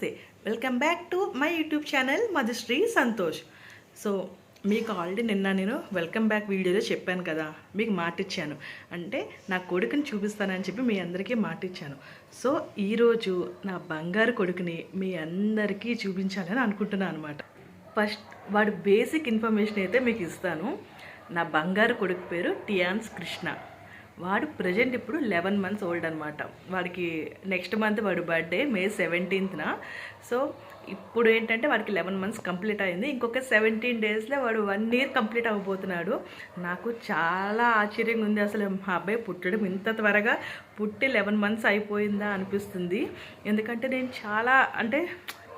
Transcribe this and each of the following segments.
నమస్తే. Welcome back to my YouTube channel Madhushree Santosh so మీకు already నిన్న నేను వెల్కమ్ బ్యాక్ వీడియోలో చెప్పాను కదా మీకు మాటిచ్చాను. అంటే నా కొడుకుని చూపిస్తానని చెప్పి మీ అందరికీ మాటిచ్చాను. సో ఈరోజు నా బంగారు కొడుకుని మీ అందరికీ చూపించాలని అనుకుంటున్నాను అనమాట ఫస్ట్ వాడు బేసిక్ ఇన్ఫర్మేషన్ అయితే మీకు ఇస్తాను. నా బంగారు కొడుకు పేరు టియాన్స్ కృష్ణ వాడు ప్రజెంట్ ఇప్పుడు లెవెన్ మంత్స్ ఓల్డ్ అనమాట వాడికి నెక్స్ట్ మంత్ వాడు బర్త్డే మే సెవెంటీన్త్న సో ఇప్పుడు ఏంటంటే వాడికి లెవెన్ మంత్స్ కంప్లీట్ అయింది. ఇంకొక సెవెంటీన్ డేస్లో వాడు వన్ ఇయర్ కంప్లీట్ అవ్వబోతున్నాడు. నాకు చాలా ఆశ్చర్యంగా ఉంది అసలు. మా అబ్బాయి పుట్టడం ఇంత త్వరగా పుట్టి లెవెన్ మంత్స్ అయిపోయిందా అనిపిస్తుంది. ఎందుకంటే నేను చాలా అంటే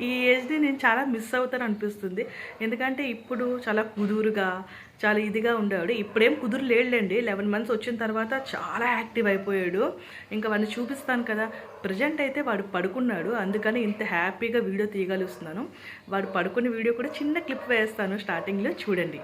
ఈ ఏజ్ని నేను చాలా మిస్ అవుతాను అనిపిస్తుంది. ఎందుకంటే ఇప్పుడు చాలా కుదురుగా చాలా ఇదిగా ఉండేవాడు. ఇప్పుడేం కుదురు లేడులేండి. లెవెన్ మంత్స్ వచ్చిన తర్వాత చాలా యాక్టివ్ అయిపోయాడు. ఇంకా వాడిని చూపిస్తాను కదా. ప్రజెంట్ అయితే వాడు పడుకున్నాడు. అందుకని ఇంత హ్యాపీగా వీడియో తీయగలుగుతున్నాను వాడు పడుకునే వీడియో కూడా చిన్న క్లిప్ వేస్తాను స్టార్టింగ్లో. చూడండి.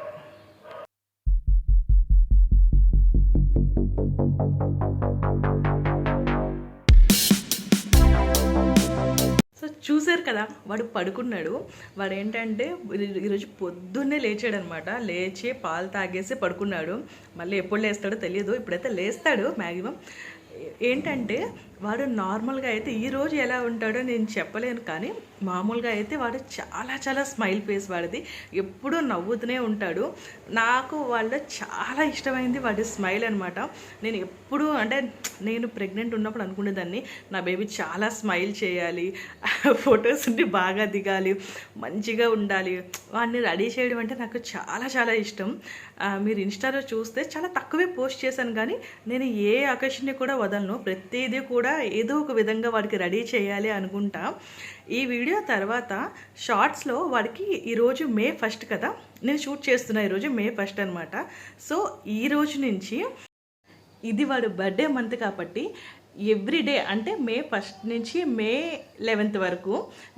చూశారు కదా వాడు పడుకున్నాడు. వాడు ఏంటంటే ఈరోజు పొద్దున్నే లేచాడనమాట. లేచి పాలు తాగేసి పడుకున్నాడు. మళ్ళీ ఎప్పుడు లేస్తాడో తెలియదు. ఇప్పుడైతే లేస్తాడు మ్యాక్సిమం ఏంటంటే వాడు నార్మల్గా అయితే ఈ రోజు ఎలా ఉంటాడో నేను చెప్పలేను కానీ మామూలుగా అయితే వాడు చాలా చాలా స్మైల్ ఫేస్ వాడిది. ఎప్పుడూ నవ్వుతూనే ఉంటాడు. నాకు వాళ్ళ చాలా ఇష్టమైంది వాడి స్మైల్ అనమాట నేను ఎప్పుడు అంటే నేను ప్రెగ్నెంట్ ఉన్నప్పుడు అనుకునేదాన్ని నా బేబీ చాలా స్మైల్ చేయాలి ఫొటోస్ ఉండి బాగా దిగాలి మంచిగా ఉండాలి. వాడిని రెడీ చేయడం అంటే నాకు చాలా చాలా ఇష్టం. మీరు ఇన్స్టాలో చూస్తే చాలా తక్కువే పోస్ట్ చేశాను కానీ నేను ఏ అకేషన్ని కూడా వదలను. ప్రతిదీ కూడా ఏదో ఒక విధంగా వాడికి రెడీ చేయాలి అనుకుంటా. ఈ వీడియో తర్వాత షార్ట్స్లో వాడికి ఈరోజు మే ఫస్ట్ కదా? నేను షూట్ చేస్తున్నా ఈరోజు మే ఫస్ట్ అనమాట సో ఈ రోజు నుంచి ఇది వాడు బర్త్డే మంత్ కాబట్టి ఎవ్రీ డే అంటే మే ఫస్ట్ నుంచి మే లెవెన్త్ వరకు.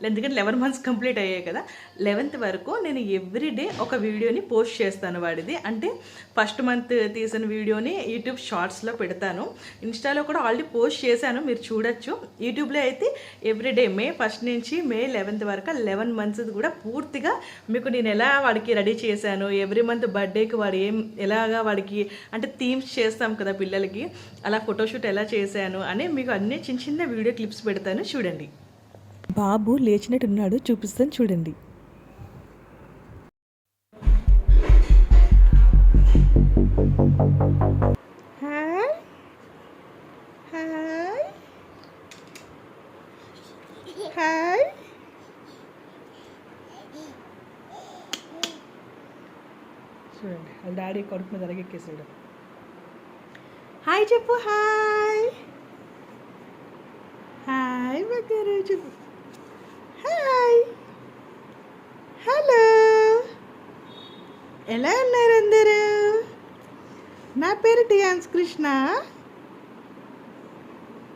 ఎందుకంటే లెవెన్ మంత్స్ కంప్లీట్ అయ్యాయి కదా. లెవెన్త్ వరకు నేను ఎవ్రీడే ఒక వీడియోని పోస్ట్ చేస్తాను వాడిది. అంటే ఫస్ట్ మంత్ తీసిన వీడియోని యూట్యూబ్ షార్ట్స్లో పెడతాను. ఇన్స్టాలో కూడా ఆల్రెడీ పోస్ట్ చేశాను మీరు చూడొచ్చు. యూట్యూబ్లో అయితే ఎవ్రీడే మే ఫస్ట్ నుంచి మే లెవెన్త్ వరకు లెవెన్ మంత్స్ కూడా పూర్తిగా మీకు నేను ఎలా వాడికి రెడీ చేశాను ఎవ్రీ మంత్ బర్త్డేకి వాడు ఏం ఎలాగా వాడికి అంటే థీమ్స్ చేస్తాం కదా పిల్లలకి అలా ఫోటోషూట్ ఎలా చేశాను అని మీకు అన్ని చిన్న చిన్న వీడియో క్లిప్స్ పెడతాను. చూడండి. బాబు లేచినట్టున్నాడు చూపిస్తాను చూడండి. హాయ్. హాయ్. హాయ్. చూడండి వాళ్ళ డాడీ కొడుకు మీద అరగెక్కేసాడు. హాయ్ చెప్పు హాయ్. హాయ్ చెప్పు హాయ్ హలో ఎలా ఉన్నారు అందరూ? నా పేరు టియాన్స్ కృష్ణ.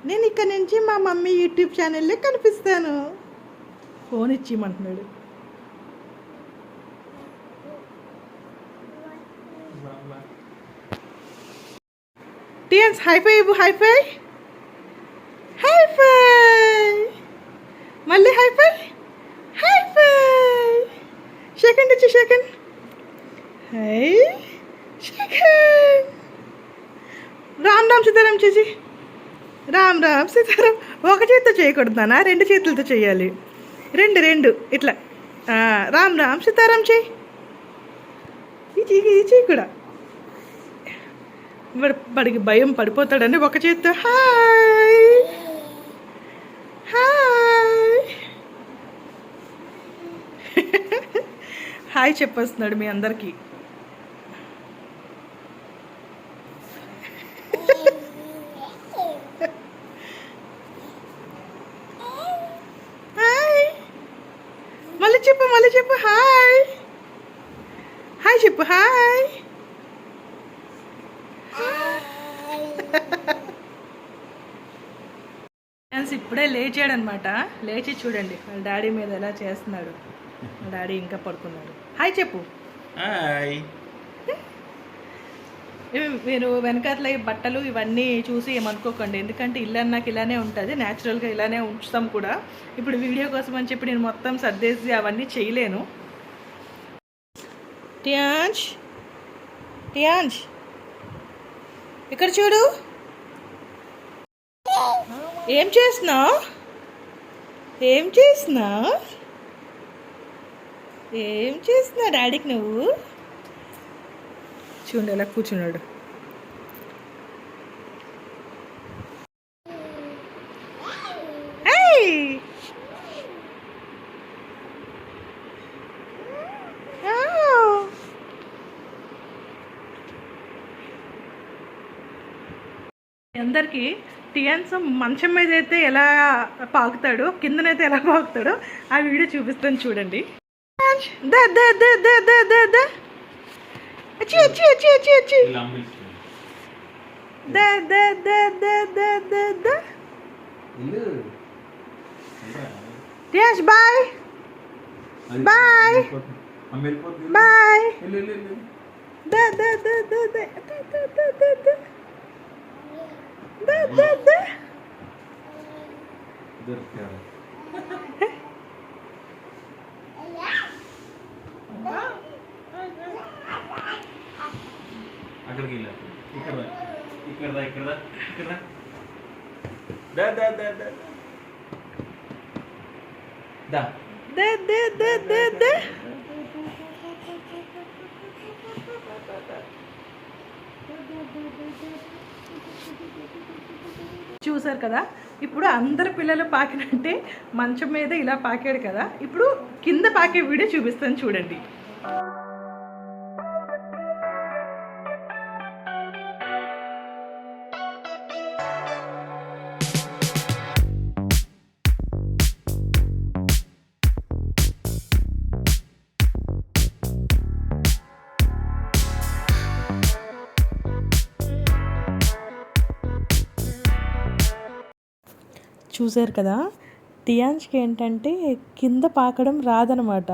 నేను ఇక్కడ నుంచి మా మమ్మీ యూట్యూబ్ ఛానల్లో కనిపిస్తాను. ఫోన్ ఇచ్చిమంటున్నాడు టియాన్స్ హైఫై ఇవ్వు హైఫై హైఫై మళ్ళీ high five hi Ram Ram Sitaram చేసి. రామ్ రామ్ సీతారాం. ఒక చేతితో చేయకూడదానా రెండు చేతులతో చేయాలి. రెండు రెండు. ఇట్లా. రామ్ రామ్ సీతారాం చేయి. ఇది ఇది చేయి కూడా. వాడికి భయం పడిపోతాడని ఒక చేతితో. హాయ్ హాయ్ హాయ్ చెప్పేస్తున్నాడు మీ అందరికీ హాయ్ మళ్ళీ చెప్పు మళ్ళీ చెప్పు. హాయ్ హాయ్ చెప్పు. హాయ్ డాన్స్ ఇప్పుడే లేచాడనమాట లేచి చూడండి వాళ్ళ డాడీ మీద ఎలా చేస్తున్నాడు. డాడీ ఇంకా పడుకున్నాడు. హాయ్ చెప్పు. హాయ్ ఇవి మీరు వెనకాతల బట్టలు ఇవన్నీ చూసి ఏమనుకోకండి. ఎందుకంటే ఇల్లు నాకు ఇలానే ఉంటుంది. న్యాచురల్గా ఇలానే ఉంచుతాం కూడా. ఇప్పుడు వీడియో కోసం అని చెప్పి నేను మొత్తం సర్దేసి అవన్నీ చేయలేను. టియాంజ్? టియాంజ్? ఇక్కడ చూడు. ఏం చేస్తున్నావు? ఏం చేస్తున్నావు? ఏం చేస్తున్నావు డాడీకి నువ్వు? చూడండి ఎలా కూర్చున్నాడు? అందరికీ టియన్స్ మంచం మీద అయితే ఎలా పాకుతాడో కిందనైతే ఎలా పాకుతాడో ఆ వీడియో చూపిస్తాను చూడండి. ద ద ద ద ద ద. దా అచ్చి అచ్చి అచ్చి అచ్చి అచ్చి దా దా దా దా దా దా దా టియాన్స్ బాయ్ బాయ్ బాయ్ దా దా దా దా దా దా దా దా దా దా దా దా దా అక్కడికి వెళ్ళారు? ఇక్కడ ఇక్కడదా? ఇక్కడదా? ఇక్కడ దా దా దా దా. దా. దే దే దే దే దా. చూసారు కదా? ఇప్పుడు అందరు పిల్లలు పాకినంటే మంచం మీద ఇలా పాకాడు కదా? ఇప్పుడు కింద పాకే వీడియో చూపిస్తాను చూడండి. చూసారు కదా టియాన్స్కి ఏంటంటే కింద పాకడం రాదనమాట.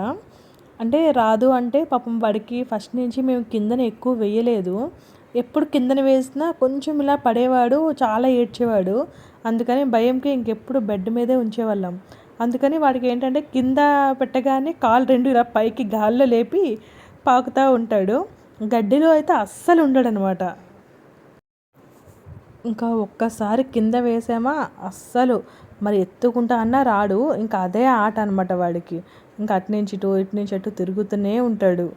అంటే రాదు అంటే పాపం వాడికి ఫస్ట్ నుంచి మేము కిందన ఎక్కువ వేయలేదు. ఎప్పుడు కిందన వేసినా కొంచెం ఇలా పడేవాడు చాలా ఏడ్చేవాడు. అందుకని భయంకి ఇంకెప్పుడు బెడ్ మీదే ఉంచేవాళ్ళం. అందుకని వాడికి ఏంటంటే కింద పెట్టగానే కాలు రెండు ఇలా పైకి గాల్లో లేపి పాకుతూ ఉంటాడు. గడ్డిలో అయితే అస్సలు ఉండడనమాట. ఇంకా ఒక్కసారి కింద వేసామా? అస్సలు. మరి ఎత్తుకుంటా అన్నా రాడు. ఇంకా అదే ఆట అనమాట వాడికి. ఇంకా అటు నుంచి ఇటు ఇటు నుంచి అటు తిరుగుతూనే ఉంటాడు.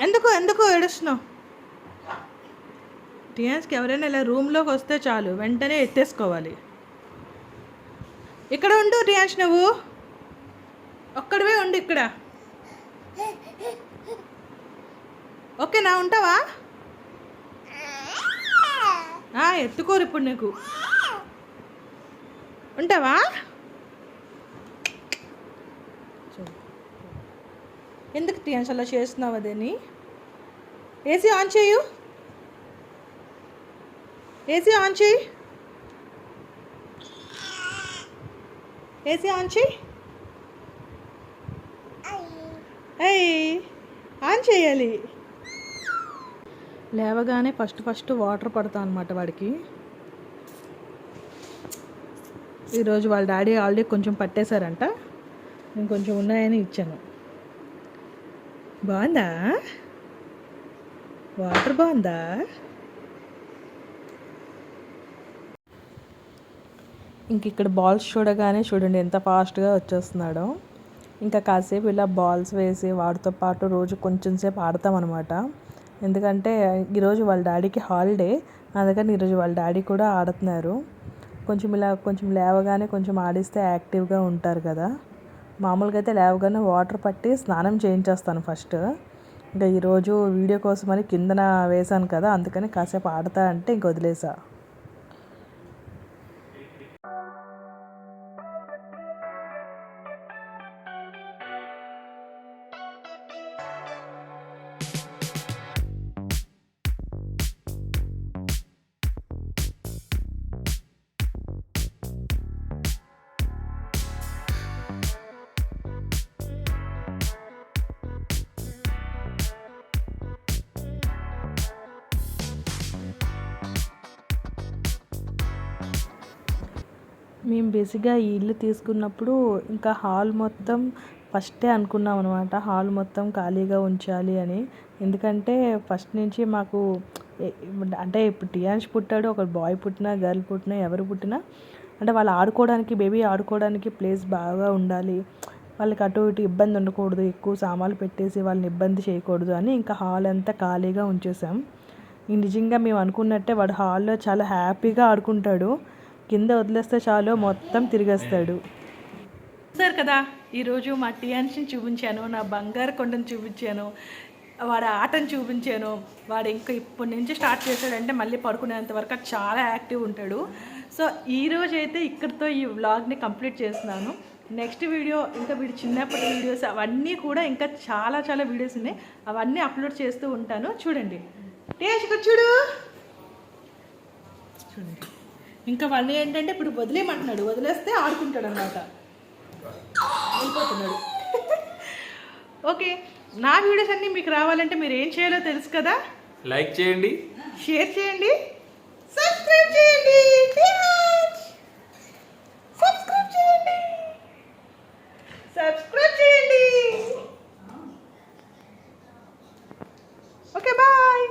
ఎందుకు? ఎందుకు ఏడుస్తున్నావు? టియాన్స్కి ఎవరైనా ఇలా రూమ్లోకి వస్తే చాలు. వెంటనే ఎత్తేసుకోవాలి. ఇక్కడ ఉండు టియాన్స్ నువ్వు. ఒక్కడివే ఉండు ఇక్కడ. ఓకేనా ఉంటావా? ఎత్తుకోరు ఇప్పుడు నీకు. ఉంటావా? ఎందుకు టీఎన్స్ అలా చేస్తున్నావు అదేని? ఏసీ ఆన్ చేయు. ఏసీ ఆన్ చేయి. ఏసీ ఆన్ చేయి. ఆన్ చేయాలి. లేవగానే ఫస్ట్ ఫస్ట్ వాటర్ పడతా అనమాట వాడికి. ఈరోజు వాళ్ళ డాడీ ఆల్రెడీ కొంచెం పట్టేశారంట. నేను కొంచెం ఉన్నాయని ఇచ్చాను. బాగుందా? వాటర్ బాగుందా? ఇంక ఇక్కడ బాల్స్ చూడగానే చూడండి ఎంత ఫాస్ట్గా వచ్చేస్తున్నాడో. ఇంకా కాసేపు ఇలా బాల్స్ వేసి వాడితో పాటు రోజు కొంచెం సేపు ఆడతామన్నమాట ఎందుకంటే ఈరోజు వాళ్ళ డాడీకి హాలిడే అందుకని ఈరోజు వాళ్ళ డాడీ కూడా ఆడుతున్నారు. కొంచెం ఇలా కొంచెం లేవగానే కొంచెం ఆడిస్తే యాక్టివ్గా ఉంటారు కదా. మామూలుగా అయితే లేవగానే వాటర్ పట్టి స్నానం చేయించేస్తాను ఫస్ట్. ఇంకా ఈరోజు వీడియో కోసమని కిందన వేశాను కదా అందుకని కాసేపు ఆడతా అంటే ఇంక వదిలేసా. మేము బేసిక్గా ఈ ఇల్లు తీసుకున్నప్పుడు ఇంకా హాల్ మొత్తం ఫస్టే అనుకున్నాం అనమాట హాల్ మొత్తం ఖాళీగా ఉంచాలి అని. ఎందుకంటే ఫస్ట్ నుంచి మాకు అంటే ఇప్పుడు టియాన్స్ పుట్టాడు ఒక బాయ్ పుట్టినా గర్ల్ పుట్టినా ఎవరు పుట్టినా అంటే వాళ్ళు ఆడుకోవడానికి బేబీ ఆడుకోవడానికి ప్లేస్ బాగా ఉండాలి. వాళ్ళకి అటు ఇటు ఇబ్బంది ఉండకూడదు. ఎక్కువ సామాన్లు పెట్టేసి వాళ్ళని ఇబ్బంది చేయకూడదు అని ఇంకా హాల్ అంతా ఖాళీగా ఉంచేసాం. ఈ నిజంగా మేము అనుకున్నట్టే వాడు హాల్లో చాలా హ్యాపీగా ఆడుకుంటాడు. కింద వదిలేస్తే చాలు మొత్తం తిరిగేస్తాడు. చూసారు కదా ఈరోజు మా టియాన్స్ని చూపించాను నా బంగారు కొండను చూపించాను వాడి ఆటను చూపించాను వాడు ఇంకా ఇప్పటి నుంచి స్టార్ట్ చేశాడంటే మళ్ళీ పడుకునేంత వరకు చాలా యాక్టివ్ ఉంటాడు. సో ఈ అయితే ఇక్కడితో ఈ వ్లాగ్ని కంప్లీట్ చేస్తున్నాను. నెక్స్ట్ వీడియో ఇంకా వీడి చిన్నప్పటి వీడియోస్ అవన్నీ కూడా ఇంకా చాలా చాలా వీడియోస్ ఉన్నాయి. అవన్నీ అప్లోడ్ చేస్తూ ఉంటాను. చూడండి. టేష్ చూడు. చూడండి. ఇంకా వాళ్ళు ఏంటంటే ఇప్పుడు వదిలేయమంటున్నాడు. వదిలేస్తే ఆడుకుంటాడు అనమాట వెళ్ళిపోతున్నాడు. ఓకే నా వీడియోస్ అన్ని మీకు రావాలంటే మీరు ఏం చేయాలో తెలుసు కదా? లైక్ చేయండి. షేర్ చేయండి. సబ్స్క్రైబ్ చేయండి. Okay bye.